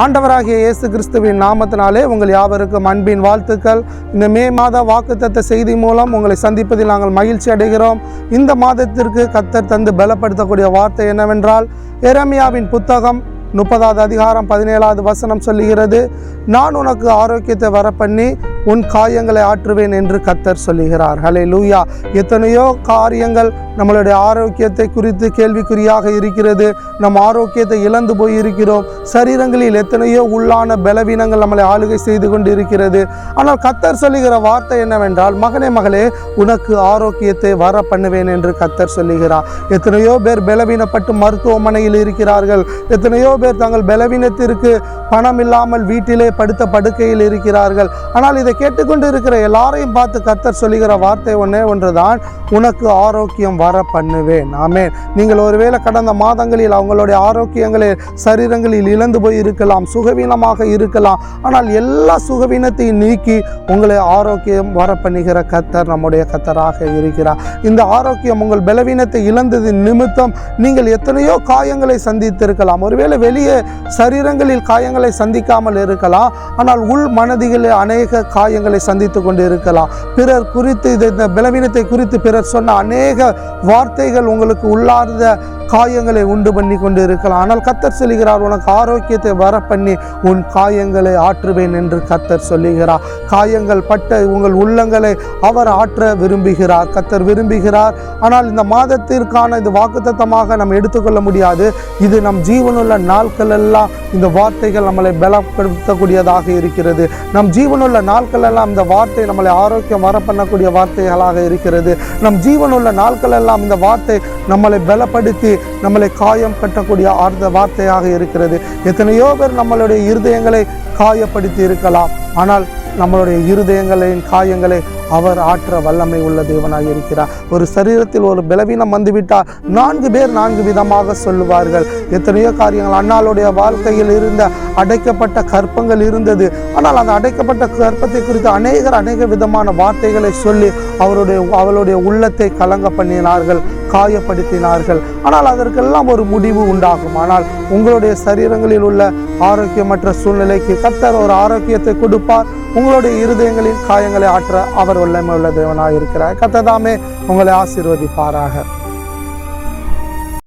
ஆண்டவராகிய இயேசு கிறிஸ்துவின் நாமத்தினாலே உங்கள் யாவருக்கும் அன்பின் வாழ்த்துக்கள். இந்த மே மாத வாக்குத்தத்த செய்தி மூலம் உங்களை சந்திப்பதில் நாங்கள் மகிழ்ச்சி அடைகிறோம். இந்த மாதத்திற்கு கத்தர் தந்து பலப்படுத்தக்கூடிய வார்த்தை என்னவென்றால் எரமியாவின் புத்தகம் முப்பதாவது அதிகாரம் பதினேழாவது வசனம் சொல்லுகிறது நான் உனக்கு ஆரோக்கியத்தை வர பண்ணி உன் காயங்களை ஆற்றுவேன் என்று கத்தர் சொல்லுகிறார். ஹலே லூயா எத்தனையோ காரியங்கள் நம்மளுடைய ஆரோக்கியத்தை குறித்து கேள்விக்குறியாக இருக்கிறது. நம் ஆரோக்கியத்தை இழந்து போய் இருக்கிறோம் சரீரங்களில் எத்தனையோ உள்ளான பலவீனங்கள் நம்மளை ஆளுகை செய்து கொண்டு இருக்கிறது ஆனால் கத்தர் சொல்லுகிற வார்த்தை என்னவென்றால் மகனே மகளே உனக்கு ஆரோக்கியத்தை வர பண்ணுவேன் என்று கத்தர் சொல்லுகிறார். எத்தனையோ பேர் பலவீனப்பட்டு மருத்துவமனையில் இருக்கிறார்கள். எத்தனையோ பேர் தங்கள் பலவீனத்திற்கு பணம் இல்லாமல் வீட்டிலே படுத்த படுக்கையில் இருக்கிறார்கள். ஆனால் இதை கேட்டுக்கொண்டு இருக்கிற எல்லாரையும் பார்த்து கத்தர் சொல்லுகிற வார்த்தை ஒன்றே ஒன்றுதான் உனக்கு ஆரோக்கியம் வர பண்ணுவேன் ஆமே நீங்கள் ஒருவேளை கடந்த மாதங்களில் அவங்களுடைய ஆரோக்கியங்களை சரீரங்களில் இழந்து போய் இருக்கலாம் சுகவீனமாக இருக்கலாம். ஆனால் எல்லா சுகவீனத்தையும் நீக்கி உங்களை ஆரோக்கியம் வர பண்ணுகிற கத்தர் நம்முடைய கத்தராக இருக்கிறார். இந்த ஆரோக்கியம் உங்கள் பலவீனத்தை இழந்தது நிமித்தம் நீங்கள் எத்தனையோ காயங்களை சந்தித்திருக்கலாம். ஒருவேளை வெளியே சரீரங்களில் காயங்களை சந்திக்காமல் இருக்கலாம். ஆனால் உள் மனதிகளில் அநேக காயங்களை சந்தித்து கொண்டு இருக்கலாம் பிறர் குறித்து இது இந்த பலவீனத்தை குறித்து பிறர் சொன்ன அநேக வார்த்தைகள் உங்களுக்கு உள்ளார்ந்த காயங்களை உண்டு பண்ணி கொண்டு இருக்கலாம் ஆனால் கத்தர் சொல்லுகிறார் உனக்கு ஆரோக்கியத்தை வர பண்ணி உன் காயங்களை ஆற்றுவேன் என்று கத்தர் சொல்லுகிறார். காயங்கள் பட்ட உங்கள் உள்ளங்களை அவர் ஆற்ற விரும்புகிறார். கத்தர் விரும்புகிறார். ஆனால் இந்த மாதத்திற்கான இது வாக்குத்தத்தமாக நம்ம எடுத்துக்கொள்ள முடியாது. இது நம் ஜீவனுள்ள நாட்களெல்லாம் இந்த வார்த்தைகள் நம்மளை பலப்படுத்தக்கூடியதாக இருக்கிறது. நம் ஜீவனுள்ள நாட்கள் எல்லாம் இந்த வார்த்தை நம்மளை ஆரோக்கியம் வர பண்ணக்கூடிய வார்த்தைகளாக இருக்கிறது. நம் ஜீவனுள்ள நாட்களெல்லாம் எல்லாம் இந்த வார்த்தை நம்மளை பலப்படுத்தி நம்மளை காயம் கட்டக்கூடிய ஆர்ந்த வார்த்தையாக இருக்கிறது. எத்தனையோ பேர் நம்மளுடைய இருதயங்களை காயப்படுத்தி இருக்கலாம். ஆனால் நம்மளுடைய இருதயங்களின் காயங்களை அவர் ஆற்ற வல்லமை உள்ள தேவனாக இருக்கிறார். ஒரு சரீரத்தில் ஒரு பலவீனம் வந்துவிட்டால் நான்கு பேர் நான்கு விதமாக சொல்லுவார்கள். எத்தனையோ காரியங்கள் அண்ணாளுடைய வாழ்க்கையில் இருந்த அடைக்கப்பட்ட கற்பங்கள் இருந்தது. ஆனால் அந்த அடைக்கப்பட்ட கற்பத்தை குறித்து அநேகர் அநேக விதமான வார்த்தைகளை சொல்லி அவருடைய அவளுடைய உள்ளத்தை கலங்க பண்ணினார்கள் காயப்படுத்தினார்கள். ஆனால் அதற்கெல்லாம் ஒரு முடிவு உண்டாகும். ஆனால் உங்களுடைய சரீரங்களில் உள்ள ஆரோக்கியமற்ற சூழ்நிலைக்கு கத்தர் ஒரு ஆரோக்கியத்தை கொடுப்பார். உங்களுடைய இருதயங்களின் காயங்களை ஆற்ற அவர் வல்லமை உள்ள தேவனாக இருக்கிறார் கத்ததாமே உங்களை ஆசீர்வதிப்பாராக.